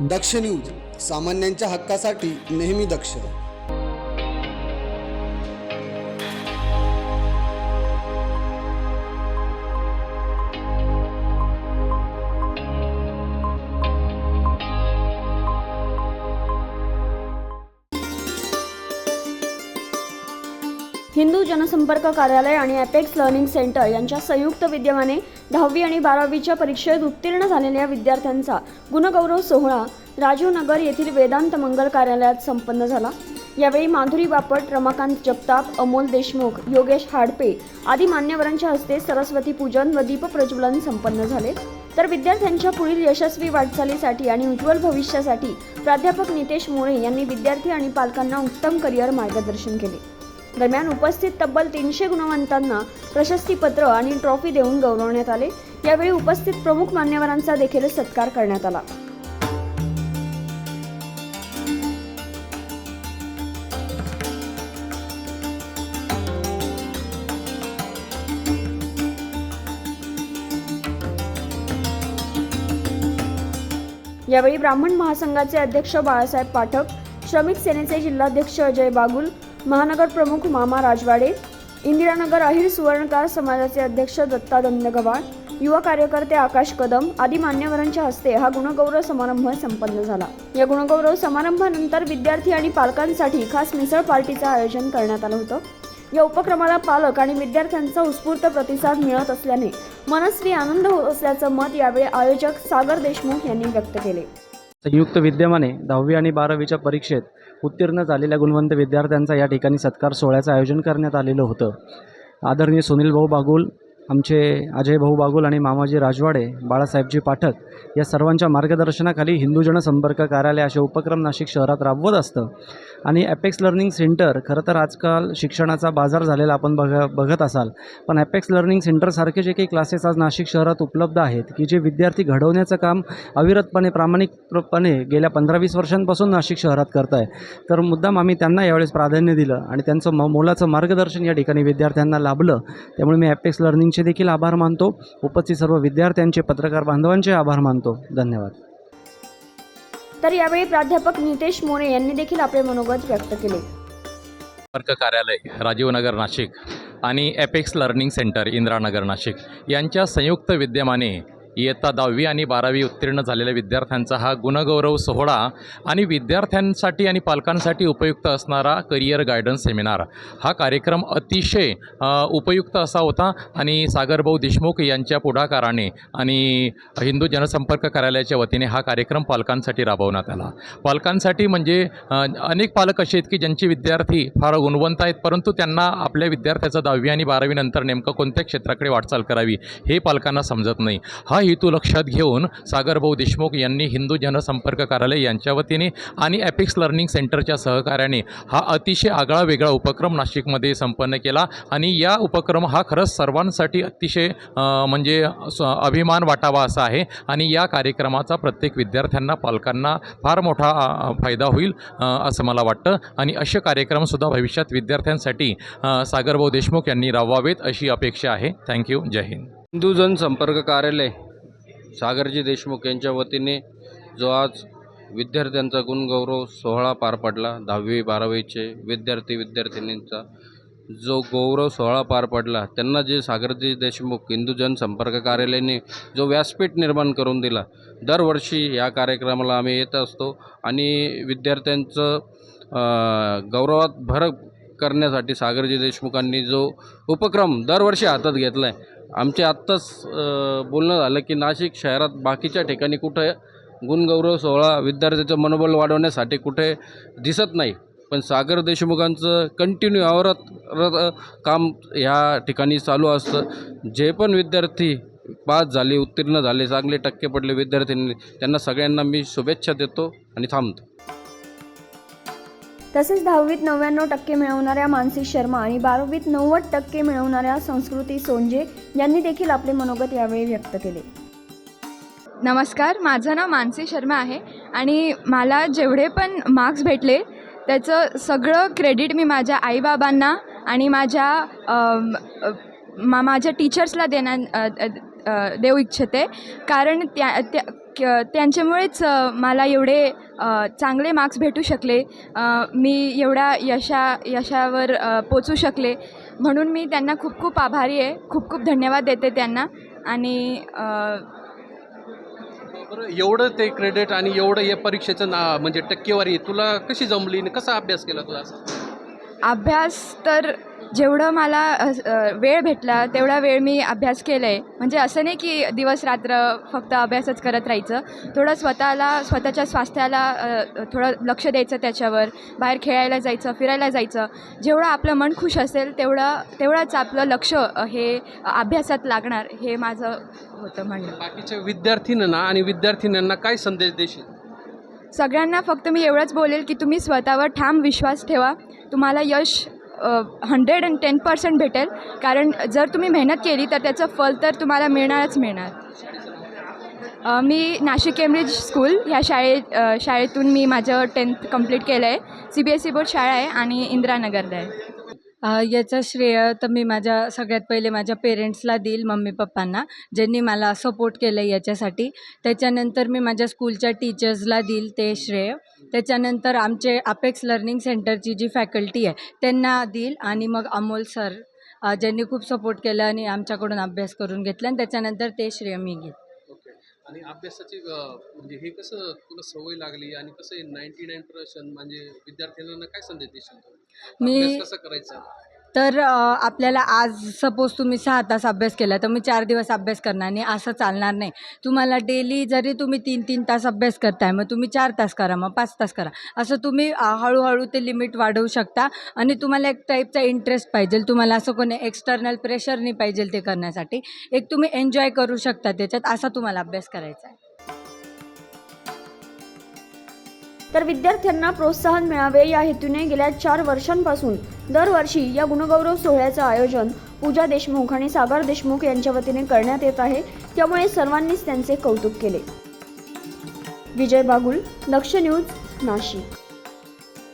दक्ष news सामान्यांच्या हक्कासाठी नेहमी दक्ष. हिंदू जनसंपर्क कार्यालय आणि ॲपेक्स लर्निंग सेंटर यांच्या संयुक्त विद्यमाने दहावी आणि बारावीच्या परीक्षेत उत्तीर्ण झालेल्या विद्यार्थ्यांचा गुणगौरव सोहळा राजीव नगर येथील वेदांत मंगल कार्यालयात संपन्न झाला. यावेळी माधुरी बापट रमाकांत जगताप अमोल देशमुख योगेश हाडपे आदी मान्यवरांच्या हस्ते सरस्वती पूजन व दीपप्रज्वलन संपन्न झाले. तर विद्यार्थ्यांच्या पुढील यशस्वी वाटचालीसाठी आणि उज्ज्वल भविष्यासाठी प्राध्यापक नितेश मोरे यांनी विद्यार्थी आणि पालकांना उत्तम करिअर मार्गदर्शन केले. दरम्यान उपस्थित तब्बल तीनशे गुणवंतांना प्रशस्तीपत्र आणि ट्रॉफी देऊन गौरवण्यात आले. यावेळी उपस्थित प्रमुख मान्यवरांचा देखील सत्कार करण्यात आला. यावेळी ब्राह्मण महासंघाचे अध्यक्ष बाळासाहेब पाठक श्रमिक सेनेचे जिल्हाध्यक्ष अजय बागुल महानगर प्रमुख मामा राजवाडे इंदिरानगर अहिर सुवर्णकार समाजाचे अध्यक्ष दत्ता दंडगव्हाळ युवा कार्यकर्ते आकाश कदम आदी मान्यवरांच्या हस्ते हा गुणगौरव समारंभ संपन्न झाला. या गुणगौरव समारंभानंतर विद्यार्थी आणि पालकांसाठी खास मिसळ पार्टीचं आयोजन करण्यात आलं होतं. या उपक्रमाला पालक आणि विद्यार्थ्यांचा उत्स्फूर्त प्रतिसाद मिळत असल्याने मनस्वी आनंद होत असल्याचं मत यावेळी आयोजक सागर देशमुख यांनी व्यक्त केले. संयुक्त विद्यमाने दहावी आणि बारावीच्या परीक्षेत उत्तीर्ण झालेल्या गुणवंत विद्यार्थ्यांचा या ठिकाणी सत्कार सोहळ्याचं आयोजन करण्यात आलेलं होतं. आदरणीय सुनील भाऊ बागुल आमचे अजय भाऊ बागुल आणि मामाजी राजवाडे बाळासाहेबजी पाठक या सर्वांच्या मार्गदर्शनाखाली हिंदू जनसंपर्क कार्यालय असे उपक्रम नाशिक शहरात राबवत असतं. आणि ॲपेक्स लर्निंग सेंटर खरं तर आजकाल शिक्षणाचा बाजार झालेला आपण बघ बघत असाल. पण ॲपेक्स लर्निंग सेंटरसारखे जे काही क्लासेस आज नाशिक शहरात उपलब्ध आहेत की जे विद्यार्थी घडवण्याचं काम अविरतपणे प्रामाणिकपणे गेल्या पंधरा वीस वर्षांपासून नाशिक शहरात करत आहे तर मुद्दाम आम्ही त्यांना यावेळेस प्राधान्य दिलं आणि त्यांचं म मोलाचं मार्गदर्शन या ठिकाणी विद्यार्थ्यांना लाभलं. त्यामुळे मी ॲपेक्स लर्निंगचे देखील आभार मानतो. उपस्थित सर्व विद्यार्थ्यांचे पत्रकार बांधवांचे आभार मानतो. धन्यवाद. तर यावेळी प्राध्यापक नितेश मोरे यांनी देखील आपले मनोगत व्यक्त केले. संपर्क कार्यालय राजीवनगर नाशिक आणि apex learning centre Indiranagar Nashik यांच्या संयुक्त विद्यमाने इयत्ता दहावी आणि बारावी उत्तीर्ण झालेल्या विद्यार्थ्यांचा हा गुणगौरव सोहळा आणि विद्यार्थ्यांसाठी आणि पालकांसाठी उपयुक्त असणारा करिअर गायडन्स सेमिनार हा कार्यक्रम अतिशय उपयुक्त असा होता आणि सागरभाऊ देशमुख यांच्या पुढाकाराने आणि हिंदू जनसंपर्क कार्यालयाच्या वतीने हा कार्यक्रम पालकांसाठी राबवण्यात आला. पालकांसाठी म्हणजे अनेक पालक असे आहेत की ज्यांचे विद्यार्थी फार गुणवंत आहेत परंतु त्यांना आपल्या विद्यार्थ्याचं दहावी आणि बारावीनंतर नेमकं कोणत्या क्षेत्राकडे वाटचाल करावी हे पालकांना समजत नाही. हा हेतू लक्षात घेऊन सागरभाऊ देशमुख यांनी हिंदू जनसंपर्क कार्यालय यांच्या वतीने आणि ॲपिक्स लर्निंग सेंटरच्या सहकार्याने हा अतिशय आगळा वेगळा उपक्रम नाशिकमध्ये संपन्न केला. आणि या उपक्रम हा खरंच सर्वांसाठी अतिशय म्हणजे अभिमान वाटावा असा आहे. आणि या कार्यक्रमाचा प्रत्येक विद्यार्थ्यांना पालकांना फार मोठा फायदा होईल असं मला वाटतं. आणि असे कार्यक्रमसुद्धा भविष्यात विद्यार्थ्यांसाठी सागरभाऊ देशमुख यांनी राबवावेत अशी अपेक्षा आहे. थँक्यू. जय हिंद. हिंदू जनसंपर्क कार्यालय सागरजी देशमुख यांच्या वतीने जो आज विद्यार्थ्यांचा गुणगौरव सोहळा पार पडला दहावी बारावीचे विद्यार्थी विद्यार्थिनींचा जो गौरव सोहळा पार पडला त्यांना जे सागरजी देशमुख हिंदू जनसंपर्क कार्यालयाने जो व्यासपीठ निर्माण करून दिला दरवर्षी या कार्यक्रमाला आम्ही येत असतो. आणि विद्यार्थ्यांचं गौरवात भर करण्यासाठी सागरजी देशमुखांनी जो उपक्रम दरवर्षी हातात घेतला आहे आमचे आत्ताच बोलणं झालं की नाशिक शहरात बाकीच्या ठिकाणी कुठे गुणगौरव सोहळा विद्यार्थ्याचं मनोबल वाढवण्यासाठी कुठे दिसत नाही पण सागर देशमुखांचं कंटिन्यू आवरत काम ह्या ठिकाणी चालू असतं. जे पण विद्यार्थी पास झाले उत्तीर्ण झाले चांगले टक्के पडले विद्यार्थ्यांनी त्यांना सगळ्यांना मी शुभेच्छा देतो आणि थांबतो. तसेच दहावीत नव्याण्णव टक्के मिळवणाऱ्या मानसी शर्मा आणि बारावीत नव्वद टक्के मिळवणाऱ्या संस्कृती सोंजे यांनी देखील आपले मनोगत यावेळी व्यक्त केले. नमस्कार माझं नाव मानसी शर्मा आहे आणि मला जेवढे पण मार्क्स भेटले त्याचं सगळं क्रेडिट मी माझ्या आईबाबांना आणि माझ्या मा माझ्या टीचर्सला देण्या देऊ इच्छिते. कारण त्या त्या क त्यांच्यामुळेच मला एवढे चांगले मार्क्स भेटू शकले. मी एवढ्या यशा यशावर पोचू शकले. म्हणून मी त्यांना खूप खूप आभारी आहे. खूप खूप धन्यवाद देते त्यांना. आणि बरं एवढं ते क्रेडिट आणि एवढं या परीक्षेचं ना म्हणजे टक्केवारी तुला कशी जमली कसा अभ्यास केला तुला? अभ्यास तर जेवढं मला वेळ भेटला तेवढा वेळ मी अभ्यास केला आहे म्हणजे असं नाही की दिवस रात्र फक्त अभ्यासच करत राहायचं. थोडं स्वतःला स्वतःच्या स्वास्थ्याला थोडं लक्ष द्यायचं त्याच्यावर. बाहेर खेळायला जायचं फिरायला जायचं. जेवढं आपलं मन खुश असेल तेवढं तेवढंच आपलं लक्ष हे अभ्यासात लागणार हे माझं होतं म्हणणं. बाकीच्या विद्यार्थींना आणि विद्यार्थिनींना काय संदेश देशील? सगळ्यांना फक्त मी एवढंच बोलेल की तुम्ही स्वतःवर ठाम विश्वास ठेवा. तुम्हाला यश हंड्रेड अँड टेन पर्सेंट भेटेल. कारण जर तुम्ही मेहनत केली तर त्याचं फल तर तुम्हाला मिळणारच मिळणार. मी नाशिक केम्ब्रिज स्कूल ह्या शाळेत शाळेतून मी माझं टेन्थ कंप्लीट केलं आहे C B S E board शाळा आहे आणि इंदिरानगरला आहे. याचं श्रेय तर मी माझ्या सगळ्यात पहिले माझ्या पेरेंट्सला देईल मम्मी पप्पांना ज्यांनी मला सपोर्ट केलं आहे याच्यासाठी. त्याच्यानंतर मी माझ्या स्कूलच्या टीचर्सला देईल ते श्रेय. त्याच्यानंतर आमचे अपेक्स लर्निंग सेंटरची जी फॅकल्टी आहे त्यांना देईल आणि मग अमोल सर ज्यांनी खूप सपोर्ट केलं आणि आमच्याकडून अभ्यास करून घेतला आणि त्याच्यानंतर ते श्रेय मी घेईल ओके. आणि अभ्यासाची म्हणजे हे कसं तुला सवय लागली आणि कसं नाईन्टी नाईन पर्सेंट म्हणजे विद्यार्थ्यांना काय संदेश देशील? मी- कसा करायचा? तर आपल्याला आज सपोज तुम्ही सहा तास अभ्यास केला तर मी चार दिवस अभ्यास करणार आणि असं चालणार नाही. तुम्हाला डेली जरी तुम्ही तीन तीन तास अभ्यास करताय मग तुम्ही चार तास करा मग पाच तास करा. असं तुम्ही हळूहळू ते लिमिट वाढवू शकता आणि तुम्हाला एक टाईपचा इंटरेस्ट पाहिजे. तुम्हाला असं कोणी एक्सटर्नल प्रेशर नाही पाहिजे ते करण्यासाठी. एक तुम्ही एन्जॉय करू शकता त्याच्यात असा तुम्हाला अभ्यास करायचा आहे. तर विद्यार्थ्यांना प्रोत्साहन मिळावे या हेतूने गेल्या चार वर्षांपासून दरवर्षी या गुणगौरव सोहळ्याचं आयोजन पूजा देशमुख आणि सागर देशमुख यांच्या वतीने करण्यात येत आहे. त्यामुळे सर्वांनीच त्यांचे कौतुक केले. विजय बागुल दक्ष न्यूज नाशिक.